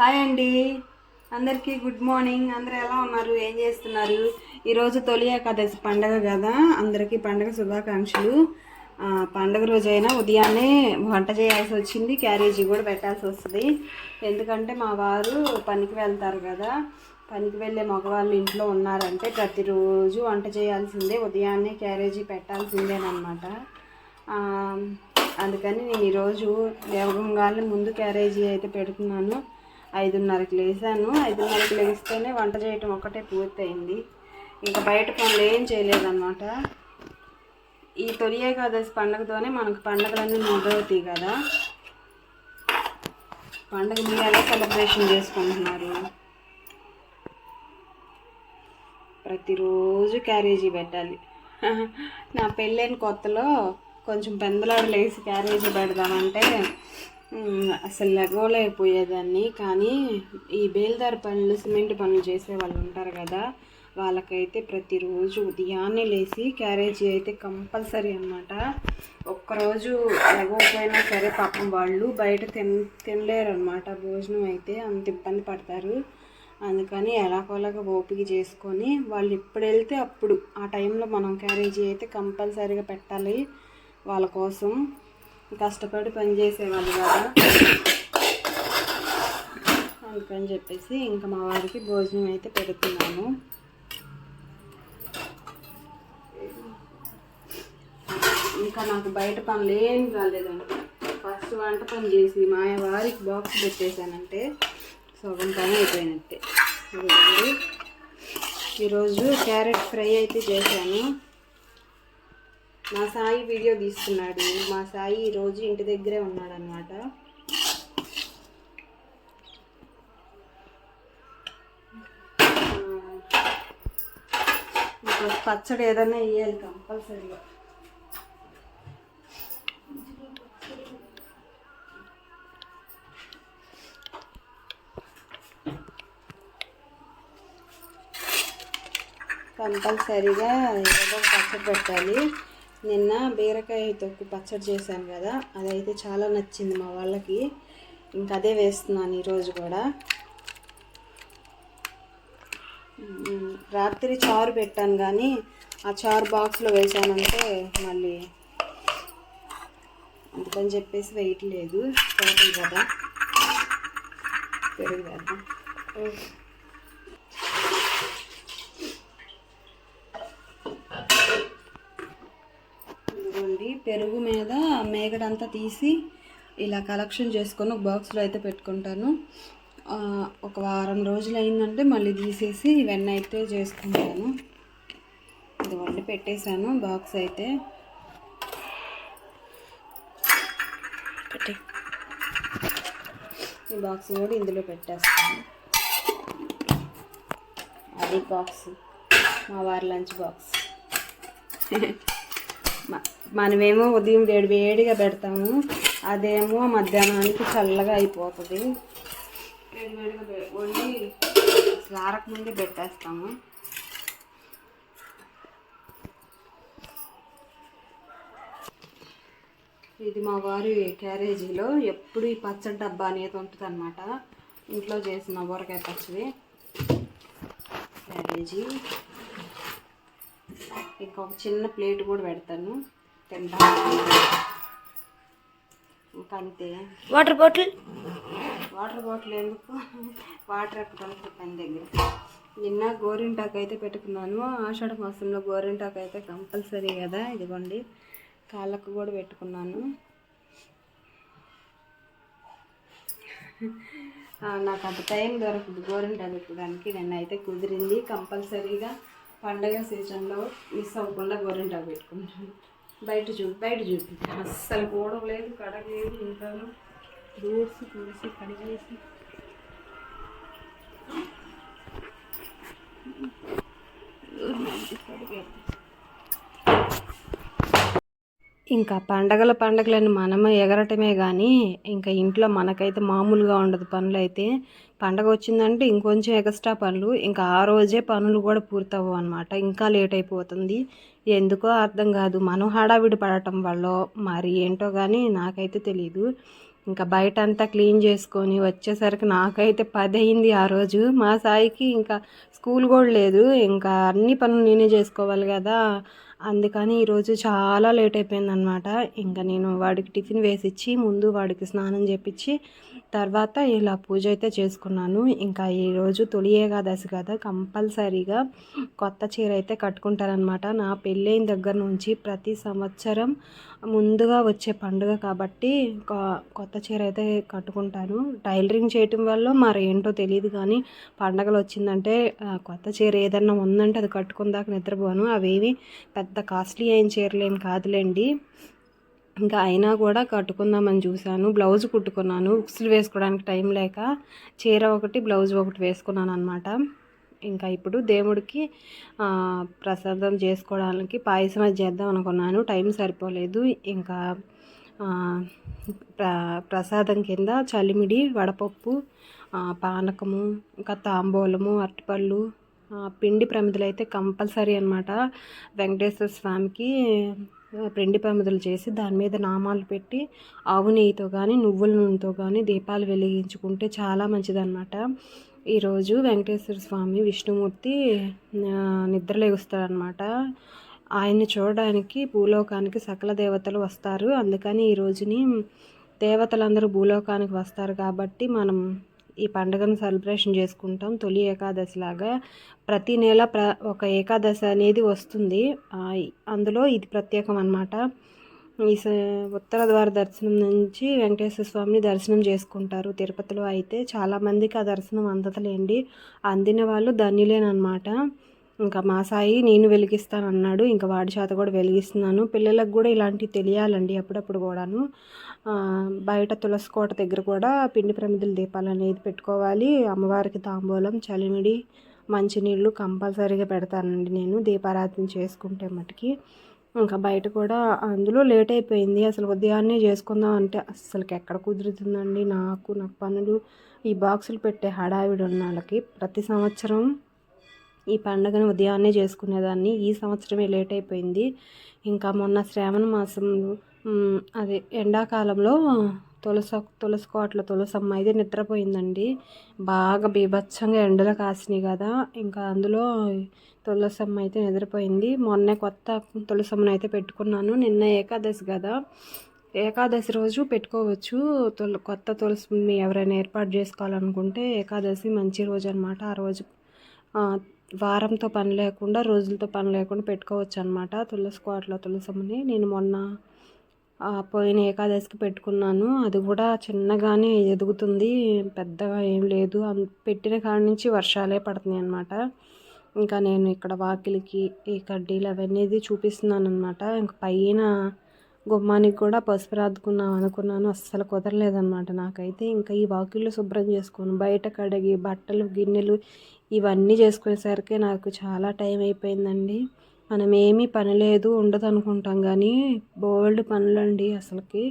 Hi అండి. అందరికీ good morning. అందరు ఎలా ఉన్నారు? ఏం చేస్తున్నారు? ఈరోజు తొలి ఏకాదశి పండగ కదా. అందరికీ పండగ శుభాకాంక్షలు. పండగ రోజైనా ఉదయాన్నే వంట చేయాల్సి వచ్చింది. క్యారేజీ కూడా పెట్టాల్సి వస్తుంది. ఎందుకంటే మా వారు పనికి వెళ్తారు కదా. పనికి వెళ్ళే మగవాళ్ళు ఇంట్లో ఉన్నారంటే ప్రతిరోజు వంట చేయాల్సిందే. ఉదయాన్నే క్యారేజీ పెట్టాల్సిందేనమాట అందుకని నేను ఈరోజు దేవగంగాల ముందు క్యారేజీ అయితే పెడుతున్నాను. ఐదున్నరకి లేసాను ఐదున్నరకి లేస్తేనే వంట చేయటం ఒకటే పూర్తయింది. ఇంకా బయట పనులు ఏం చేయలేదన్నమాట. ఈ తొలి ఏకాదశి పండగతోనే మనకు పండుగలన్నీ మొదలవుతాయి కదా. పండుగ మీరు ఎలా సెలబ్రేషన్ చేసుకుంటున్నారు? ప్రతిరోజు క్యారేజీ పెట్టాలి. నా పెళ్ళైన కొత్తలో కొంచెం పెందలాడు లేసి క్యారేజీ పెడదామంటే అసలు లెగవలేకపోయేదాన్ని. కానీ ఈ బేల్దారి పనులు సిమెంట్ పనులు చేసే వాళ్ళు ఉంటారు కదా వాళ్ళకైతే ప్రతిరోజు ఉదయాన్నే లేచి క్యారేజీ అయితే కంపల్సరీ అనమాట ఒక్కరోజు లెగవకపోయినా సరే పాపం వాళ్ళు బయట తిన తినలేరు అనమాట భోజనం అయితే అంత ఇబ్బంది పడతారు. అందుకని ఎలాగోలాగా ఓపిక చేసుకొని వాళ్ళు ఎప్పుడు వెళ్తే అప్పుడు ఆ టైంలో మనం క్యారేజీ అయితే కంపల్సరీగా పెట్టాలి. వాళ్ళ కోసం కష్టపడి పని చేసేవాళ్ళు కదా. అందుకని చెప్పేసి ఇంకా మా వారికి భోజనం అయితే పెడుతున్నాను ఇంకా నాకు బయట పనులు ఏం కాలేదండి ఫస్ట్ వంట పని చేసి మా వారికి బాక్స్ పెట్టేశానంటే సగం పని అయిపోయినట్టే. ఈరోజు క్యారెట్ ఫ్రై అయితే చేశాను. మా సాయి వీడియో తీస్తున్నాడు. మా సాయి ఈరోజు ఇంటి దగ్గరే ఉన్నాడనమాట పచ్చడి ఏదైనా వేయాలి కంపల్సరీగా. కంపల్సరీగా ఏదో పచ్చడి పెట్టాలి. నిన్న బీరకాయ తొక్కు పచ్చడి చేశాను కదా అదైతే చాలా నచ్చింది మా వాళ్ళకి. ఇంకా అదే వేస్తున్నాను ఈరోజు కూడా. రాత్రి చారు పెట్టాను కానీ ఆ చారు బాక్స్లో వేసానంటే మళ్ళీ అందుకని చెప్పేసి వేయట్లేదు పెరుగు కదా. పెరుగు ఇదిగోండి పెరుగు మీద మేగడంతా తీసి ఇలా కలెక్షన్ చేసుకొని ఒక బాక్స్లో అయితే పెట్టుకుంటాను. ఒక వారం రోజులు అయిందంటే మళ్ళీ తీసేసి వెన్న అయితే చేసుకుంటాను. ఇదిగోండి పెట్టేశాను బాక్స్ అయితే. ఈ బాక్స్ కూడా ఇందులో పెట్టేస్తాను. అది బాక్స్ మా వారి లంచ్ బాక్స్. మనమేమో ఉదయం వేడి వేడిగా పెడతాము అదేమో మధ్యాహ్నానికి చల్లగా అయిపోతుంది. వేడి వేడిగా వండి అసలు ఆరకముందే పెట్టేస్తాము. ఇది మా వారి క్యారేజీలో ఎప్పుడు ఈ పచ్చడి డబ్బా అనేది ఉంటుంది అనమాట ఇంట్లో చేసిన ఊరకాయ పచ్చడి. క్యారేజీ. ఇంకొక చిన్న ప్లేట్ కూడా పెడతాను. తింటా ఇంకా అంతే. Water bottle? వాటర్ బాటిల్ ఎందుకు? వాటర్ ఎక్కడానికి పని దగ్గర. నిన్న గోరింటాకు అయితే పెట్టుకున్నాను. ఆషాఢ మాసంలో గోరింటాకు అయితే కంపల్సరీ కదా ఇదిగోండి. కాళ్ళకు కూడా పెట్టుకున్నాను. నాకు అంత టైం దొరకదు గోరింటాకు పెట్టుకోవడానికి. నిన్న అయితే కుదిరింది కంపల్సరీగా. పండగ సీజన్లో మిస్ అవ్వకుండా గోరింటాకు పెట్టుకుంటాను బయట చూ బయట చూపి అస్సలు కూడలేదు కడగలేదు ఇంకా దూడ్చి తుడిసి కడిగేసి. ఇంకా పండగల పండగలను మనము ఎగరటమే కానీ ఇంకా ఇంట్లో మనకైతే మామూలుగా ఉండదు పనులు అయితే పండగ వచ్చిందంటే ఇంకొంచెం ఎక్స్ట్రా పనులు ఇంకా ఆ రోజే పనులు కూడా పూర్తవు అనమాట ఇంకా లేట్ అయిపోతుంది. ఎందుకో అర్థం కాదు. మనం హడావిడి పడటం వల్ల మరి ఏంటో కానీ నాకైతే తెలియదు ఇంకా బయట అంతా క్లీన్ చేసుకొని వచ్చేసరికి నాకైతే పది అయింది ఆ రోజు. మా సాయికి ఇంకా స్కూల్ కూడా లేదు. ఇంకా అన్ని పనులు నేనే చేసుకోవాలి కదా. అందుకని ఈరోజు చాలా లేట్ అయిపోయింది అనమాట ఇంకా నేను వాడికి టిఫిన్ వేసిచ్చి ముందు వాడికి స్నానం చేపించి తర్వాత ఇలా పూజ అయితే చేసుకున్నాను. ఇంకా ఈరోజు తొలి ఏకాదశి కదా కంపల్సరీగా కొత్త చీర అయితే కట్టుకుంటారనమాట నా పెళ్ళైన దగ్గర నుంచి ప్రతి సంవత్సరం ముందుగా వచ్చే పండుగ కాబట్టి కొత్త చీర అయితే కట్టుకుంటాను. టైలరింగ్ చేయటం వల్ల మరి ఏంటో తెలియదు కానీ పండగలు వచ్చిందంటే కొత్త చీర ఏదన్నా ఉందంటే అది కట్టుకుందాక నిద్రపోను. అవేవి పెద్ద కాస్ట్లీ అయిన చీరలేం కాదులేండి. ఇంకా అయినా కూడా కట్టుకుందామని చూశాను. బ్లౌజ్ కుట్టుకున్నాను. ఉక్సులు వేసుకోవడానికి టైం లేక చీర ఒకటి బ్లౌజ్ ఒకటి వేసుకున్నాను అనమాట ఇంకా ఇప్పుడు దేవుడికి ప్రసాదం చేసుకోవడానికి పాయసం అది చేద్దాం అనుకున్నాను. టైం సరిపోలేదు. ఇంకా ప్ర ప్రసాదం కింద చలిమిడి వడపప్పు పానకము ఇంకా తాంబూలము అరటిపళ్ళు పిండి ప్రమిదలు అయితే కంపల్సరీ అనమాట వెంకటేశ్వర స్వామికి పిండి ప్రమిదలు చేసి దాని మీద నామాలు పెట్టి ఆవు నెయ్యితో కానీ నువ్వుల నూనెతో కానీ దీపాలు వెలిగించుకుంటే చాలా మంచిదన్నమాట. ఈరోజు వెంకటేశ్వర స్వామి విష్ణుమూర్తి నిద్రలేగుస్తాడనమాట ఆయన్ని చూడడానికి భూలోకానికి సకల దేవతలు వస్తారు. అందుకని ఈ రోజుని దేవతలందరూ భూలోకానికి వస్తారు కాబట్టి మనం ఈ పండుగను సెలబ్రేషన్ చేసుకుంటాం తొలి ఏకాదశి లాగా ప్రతి నెల ప్ర ఒక ఏకాదశి అనేది వస్తుంది. అందులో ఇది ప్రత్యేకం అనమాట ఈ ఉత్తర ద్వార దర్శనం నుంచి వెంకటేశ్వర స్వామిని దర్శనం చేసుకుంటారు. తిరుపతిలో అయితే చాలామందికి ఆ దర్శనం అందతలేండి. అందిన వాళ్ళు ధన్యులేనమాట ఇంకా మా సాయి నేను వెలిగిస్తాను అన్నాడు ఇంకా వాడి చేత కూడా వెలిగిస్తున్నాను. పిల్లలకు కూడా ఇలాంటివి తెలియాలండి అప్పుడప్పుడు కూడాను. బయట తులసి కోట దగ్గర కూడా పిండి ప్రమిదల దీపాలు అనేది పెట్టుకోవాలి. అమ్మవారికి తాంబూలం చలిమిడి మంచినీళ్ళు కంపల్సరీగా పెడతానండి నేను దీపారాధన చేసుకుంటే మటుకి. ఇంకా బయట కూడా అందులో లేట్ అయిపోయింది. అసలు ఉదయాన్నే చేసుకుందాం అంటే అసలుకి ఎక్కడ కుదురుతుందండి? నాకు నాకు పనులు. ఈ బాక్సులు పెట్టే హడావిడి ఉన్న వాళ్ళకి ప్రతి సంవత్సరం ఈ పండుగను ఉదయాన్నే చేసుకునేదాన్ని. ఈ సంవత్సరమే లేట్ అయిపోయింది. ఇంకా మొన్న శ్రావణ మాసం అది ఎండాకాలంలో తులస తులసి కోట్ల తులసమ్మ అయితే నిద్రపోయిందండి. బాగా బీభత్సంగా ఎండలు కాసినాయి కదా. ఇంకా అందులో తులసమ్మ అయితే నిద్రపోయింది. మొన్నే కొత్త తులసమ్మను అయితే పెట్టుకున్నాను. నిన్న ఏకాదశి కదా. ఏకాదశి రోజు పెట్టుకోవచ్చు. తుల కొత్త తులసిని ఎవరైనా ఏర్పాటు చేసుకోవాలనుకుంటే ఏకాదశి మంచి రోజు అనమాట ఆ రోజు వారంతో పని లేకుండా రోజులతో పని లేకుండా పెట్టుకోవచ్చు అనమాట తులసి కోట్ల తులసమ్మని. నేను మొన్న పోయిన ఏకాదశికి పెట్టుకున్నాను. అది కూడా చిన్నగానే ఎదుగుతుంది. పెద్దగా ఏం లేదు. పెట్టిన కాడి నుంచి వర్షాలే పడుతున్నాయి అనమాట ఇంకా నేను ఇక్కడ వాకిలికి ఈ కడ్డీలు అవన్నీ చూపిస్తున్నాను అనమాట ఇంక పైన గుమ్మానికి కూడా పసుపు రాదుకున్నాం అనుకున్నాను. అస్సలు కుదరలేదన్నమాట నాకైతే. ఇంకా ఈ వాకిళ్ళు శుభ్రం చేసుకోను బయట కడిగి బట్టలు గిన్నెలు ఇవన్నీ చేసుకునేసరికి నాకు చాలా టైం అయిపోయిందండి. మనం ఏమీ పని లేదు ఉండదు అనుకుంటాం కానీ బోల్డ్ పనులండి అసలుకి.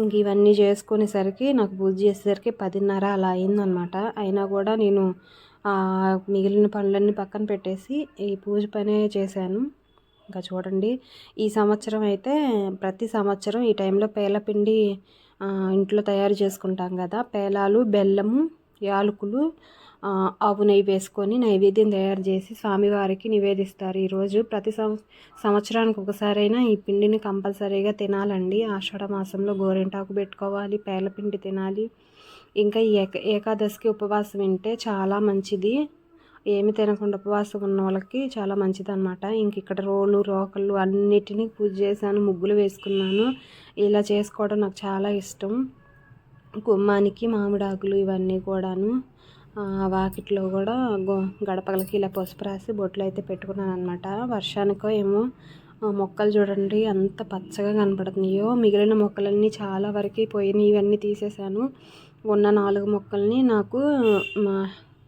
ఇంక ఇవన్నీ చేసుకునేసరికి నాకు పూజ చేసేసరికి పదిన్నర అలా అయిందనమాట. అయినా కూడా నేను మిగిలిన పనులన్నీ పక్కన పెట్టేసి ఈ పూజ పనే చేశాను. ఇంకా చూడండి ఈ సంవత్సరం అయితే ప్రతి సంవత్సరం ఈ టైంలో పేలపిండి ఇంట్లో తయారు చేసుకుంటాం కదా. పేలాలు బెల్లము యాలకులు ఆవు నెయ్యి వేసుకొని నైవేద్యం తయారు చేసి స్వామివారికి నివేదిస్తారు. ఈరోజు ప్రతి సంవత్సరానికి ఒకసారైనా ఈ పిండిని కంపల్సరీగా తినాలండి. ఆషాఢ మాసంలో గోరింటాకు పెట్టుకోవాలి పేలపిండి తినాలి. ఇంకా ఏక ఏకాదశికి ఉపవాసం వింటే చాలా మంచిది. ఏమి తినకుండా ఉపవాసం ఉన్న వాళ్ళకి చాలా మంచిది అనమాట ఇంక ఇక్కడ రోలు రోకళ్ళు అన్నిటినీ పూజ చేశాను ముగ్గులు వేసుకున్నాను. ఇలా చేసుకోవడం నాకు చాలా ఇష్టం. గుమ్మానికి మామిడాకులు ఇవన్నీ కూడాను. వాకిట్లో కూడా గడపలకి ఇలా పసుపు రాసి బొట్లు అయితే పెట్టుకున్నాను అనమాట వర్షానికో ఏమో మొక్కలు చూడండి అంత పచ్చగా కనపడుతున్నాయో. మిగిలిన మొక్కలన్నీ చాలా వరకు పోయినాయి ఇవన్నీ తీసేసాను ఉన్న నాలుగు మొక్కల్ని నాకు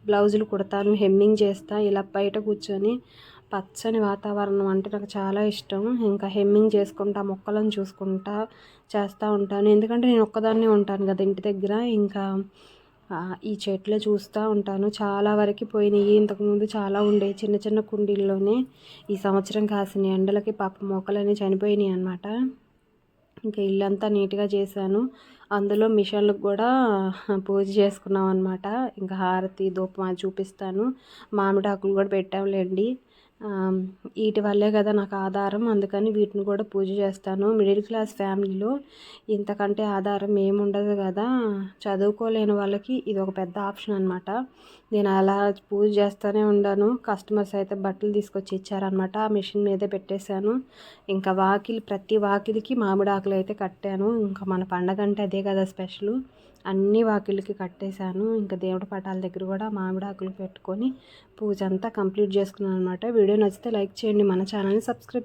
బ్లౌజులు కుడతాను హెమ్మింగ్ చేస్తా ఇలా బయట కూర్చొని పచ్చని వాతావరణం అంటే నాకు చాలా ఇష్టం. ఇంకా హెమ్మింగ్ చేసుకుంటా మొక్కలను చూసుకుంటా చేస్తూ ఉంటాను. ఎందుకంటే నేను ఒక్కదాన్నే ఉంటాను కదా ఇంటి దగ్గర. ఇంకా ఈ చెట్లు చూస్తూ ఉంటాను. చాలా వరకు పోయినాయి. ఇంతకుముందు చాలా ఉండే చిన్న చిన్న కుండీల్లోనే ఈ సంవత్సరం కాసిన ఎండలకి పాప మొక్కలన్నీ చనిపోయినాయి అనమాట ఇంకా ఇల్లంతా నీట్గా చేశాను. అందులో మిషన్లకు కూడా పూజ చేసుకున్నాం అనమాట ఇంకా హారతి ధూపం అది చూపిస్తాను. మామిడాకులు కూడా పెట్టాంలేండి. వీటి వల్లే కదా నాకు ఆధారం. అందుకని వీటిని కూడా పూజ చేస్తాను. మిడిల్ క్లాస్ ఫ్యామిలీలో ఇంతకంటే ఆధారం ఏముండదు కదా. చదువుకోలేని వాళ్ళకి ఇది ఒక పెద్ద ఆప్షన్ అనమాట నేను అలా పూజ చేస్తూనే ఉన్నాను కస్టమర్స్ అయితే బట్టలు తీసుకొచ్చి ఇచ్చారనమాట ఆ మిషన్ మీదే పెట్టేశాను. ఇంకా వాకిలి ప్రతి వాకిలికి మామిడి ఆకులు అయితే కట్టాను. ఇంకా మన పండగ అంటే అదే కదా స్పెషల్. అన్ని వాకిళ్ళకి కట్టేశాను. ఇంకా దేవుడి పటాల దగ్గర కూడా మామిడాకులు పెట్టుకొని పూజ అంతా కంప్లీట్ చేసుకున్నాను అనమాట వీడియో నచ్చితే లైక్ చేయండి. మన ఛానల్ని సబ్స్క్రైబ్